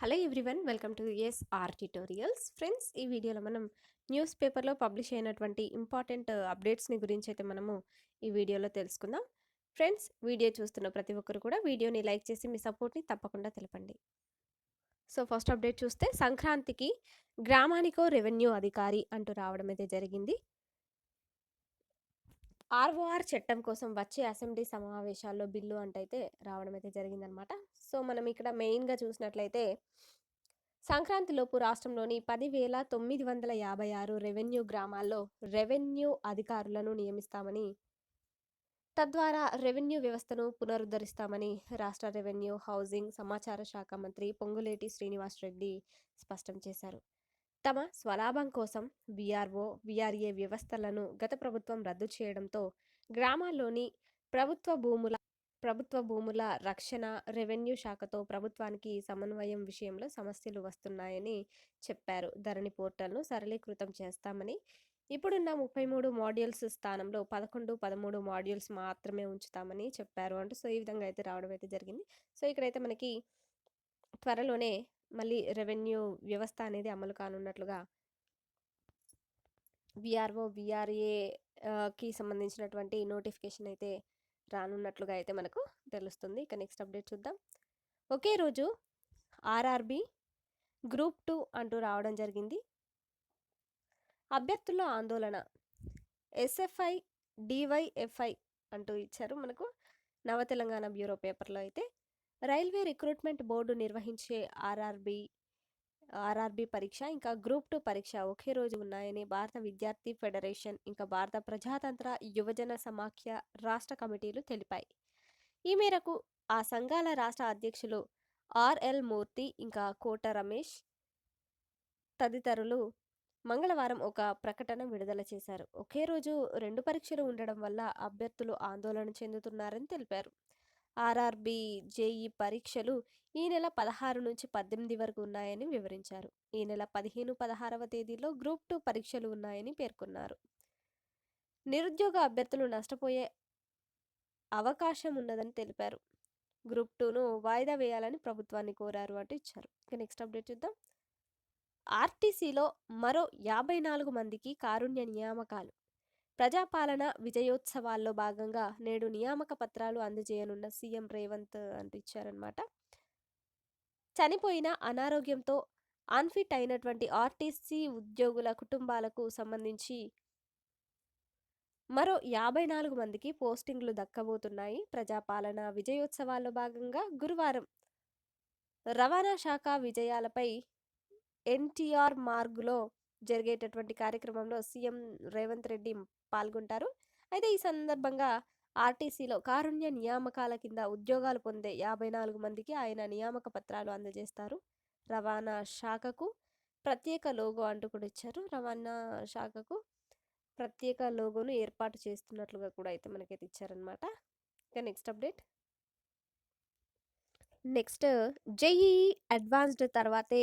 Hello everyone welcome to S R tutorials. Friends ఈ వీడియోలో మనం న్యూస్ పేపర్లో పబ్లిష్ అయినటువంటి ఇంపార్టెంట్ అప్డేట్స్ని గురించి అయితే మనము ఈ వీడియోలో తెలుసుకుందాం. ఫ్రెండ్స్ వీడియో చూస్తున్న ప్రతి ఒక్కరు కూడా వీడియోని లైక్ చేసి మీ సపోర్ట్ని తప్పకుండా తెలపండి. సో ఫస్ట్ అప్డేట్ చూస్తే సంక్రాంతికి గ్రామానికో రెవెన్యూ అధికారి అంటూ రావడం అయితే జరిగింది. ఆర్ఓఆర్ చట్టం కోసం వచ్చే అసెంబ్లీ సమావేశాల్లో బిల్లు అంటైతే రావడం అయితే జరిగిందనమాట. సో మనం ఇక్కడ మెయిన్గా చూసినట్లయితే సంక్రాంతిలోపు రాష్ట్రంలోని పదివేల తొమ్మిది వందల యాభై ఆరు రెవెన్యూ గ్రామాల్లో రెవెన్యూ అధికారులను నియమిస్తామని తద్వారా రెవెన్యూ వ్యవస్థను పునరుద్ధరిస్తామని రాష్ట్ర రెవెన్యూ హౌసింగ్ సమాచార శాఖ మంత్రి పొంగులేటి శ్రీనివాస్ రెడ్డి స్పష్టం చేశారు. తమ స్వలాభం కోసం విఆర్ఓ విఆర్ఏ వ్యవస్థలను గత ప్రభుత్వం రద్దు చేయడంతో గ్రామాల్లోని ప్రభుత్వ భూముల ప్రభుత్వ భూముల రక్షణ రెవెన్యూ శాఖతో ప్రభుత్వానికి సమన్వయం విషయంలో సమస్యలు వస్తున్నాయని చెప్పారు. ధరణి పోర్టల్ను సరళీకృతం చేస్తామని. ఇప్పుడున్న ముప్పై మూడు మాడ్యూల్స్ స్థానంలో పదకొండు పదమూడు మాడ్యూల్స్ మాత్రమే ఉంచుతామని చెప్పారు అంటూ సో ఈ విధంగా అయితే రావడం అయితే జరిగింది. సో ఇక్కడైతే మనకి త్వరలోనే మళ్ళీ రెవెన్యూ వ్యవస్థ అనేది అమలు కానున్నట్లుగా విఆర్ఓ విఆర్ఏకి సంబంధించినటువంటి నోటిఫికేషన్ అయితే రానున్నట్లుగా అయితే మనకు తెలుస్తుంది. ఇక నెక్స్ట్ అప్డేట్ చూద్దాం. ఒకే రోజు ఆర్ఆర్బి గ్రూప్ టూ అంటూ రావడం జరిగింది. అభ్యర్థుల్లో ఆందోళన. ఎస్ఎఫ్ఐ డివైఎఫ్ఐ అంటూ ఇచ్చారు మనకు నవ తెలంగాణ బ్యూరో పేపర్లో అయితే. రైల్వే రిక్రూట్మెంట్ బోర్డు నిర్వహించే ఆర్ఆర్బి ఆర్ఆర్బి పరీక్ష ఇంకా గ్రూప్ టూ పరీక్ష ఒకే రోజు ఉన్నాయని భారత విద్యార్థి ఫెడరేషన్ ఇంకా భారత ప్రజాతంత్ర యువజన సమాఖ్య రాష్ట్ర కమిటీలు తెలిపాయి. ఈ మేరకు ఆ సంఘాల రాష్ట్ర అధ్యక్షులు ఆర్ఎల్ మూర్తి ఇంకా కోట రమేష్ తదితరులు మంగళవారం ఒక ప్రకటన విడుదల చేశారు. ఒకే రోజు రెండు పరీక్షలు ఉండడం వల్ల అభ్యర్థులు ఆందోళన చెందుతున్నారని తెలిపారు. ఆర్ఆర్బి జేఈ పరీక్షలు ఈ నెల పదహారు నుంచి పద్దెనిమిది వరకు ఉన్నాయని వివరించారు. ఈ నెల పదిహేను పదహారవ తేదీలో గ్రూప్ టూ పరీక్షలు ఉన్నాయని పేర్కొన్నారు. నిరుద్యోగ అభ్యర్థులు నష్టపోయే అవకాశం ఉన్నదని తెలిపారు. గ్రూప్ టూను వాయిదా వేయాలని ప్రభుత్వాన్ని కోరారు అంటూ ఇచ్చారు. ఇక నెక్స్ట్ అప్డేట్ చూద్దాం. ఆర్టీసీలో మరో యాభై నాలుగు మందికి కారుణ్య నియామకాలు. ప్రజాపాలన విజయోత్సవాల్లో భాగంగా నేడు నియామక పత్రాలు అందజేయనున్న సీఎం రేవంత్ అంటిచ్చారనమాట చనిపోయిన అనారోగ్యంతో అన్ఫిట్ అయినటువంటి ఆర్టీసీ ఉద్యోగుల కుటుంబాలకు సంబంధించి మరో యాభై నాలుగు మందికి పోస్టింగ్లు దక్కబోతున్నాయి. ప్రజాపాలన విజయోత్సవాల్లో భాగంగా గురువారం రవాణా శాఖ విజయాలపై ఎన్టీఆర్ మార్గులో జరిగేటటువంటి కార్యక్రమంలో సీఎం రేవంత్ రెడ్డి పాల్గొంటారు. అయితే ఈ సందర్భంగా ఆర్టీసీలో కారుణ్య నియామకాల కింద ఉద్యోగాలు పొందే యాభై నాలుగు మందికి ఆయన నియామక పత్రాలు అందజేస్తారు. రవాణా శాఖకు ప్రత్యేక లోగో అంటూ కూడా ఇచ్చారు. రవాణా శాఖకు ప్రత్యేక లోగోను ఏర్పాటు చేస్తున్నట్లుగా కూడా అయితే మనకైతే ఇచ్చారనమాట ఇంకా next update. Next JEE advanced తర్వాతే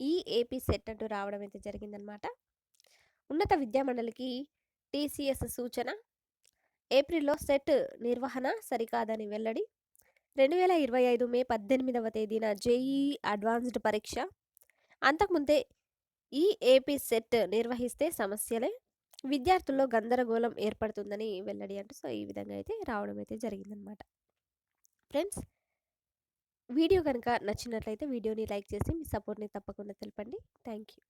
ఈ ఏపీ సెట్ అంటూ రావడం అయితే జరిగిందనమాట. ఉన్నత విద్యామండలికి టీసీఎస్ సూచన ఏప్రిల్లో సెట్ నిర్వహణ సరికాదని వెల్లడి రెండు వేల ఇరవై ఐదు మే పద్దెనిమిదవ తేదీన జేఈ అడ్వాన్స్డ్ పరీక్ష. అంతకుముందే ఈ ఏపీ సెట్ నిర్వహిస్తే సమస్యలే విద్యార్థుల్లో గందరగోళం ఏర్పడుతుందని వెల్లడి అంటూ సో ఈ విధంగా అయితే రావడం అయితే జరిగిందనమాట. ఫ్రెండ్స్ వీడియో కనుక నచ్చినట్లయితే వీడియోని లైక్ చేసి మీ సపోర్ట్ని తప్పకుండా తెలపండి. Thank you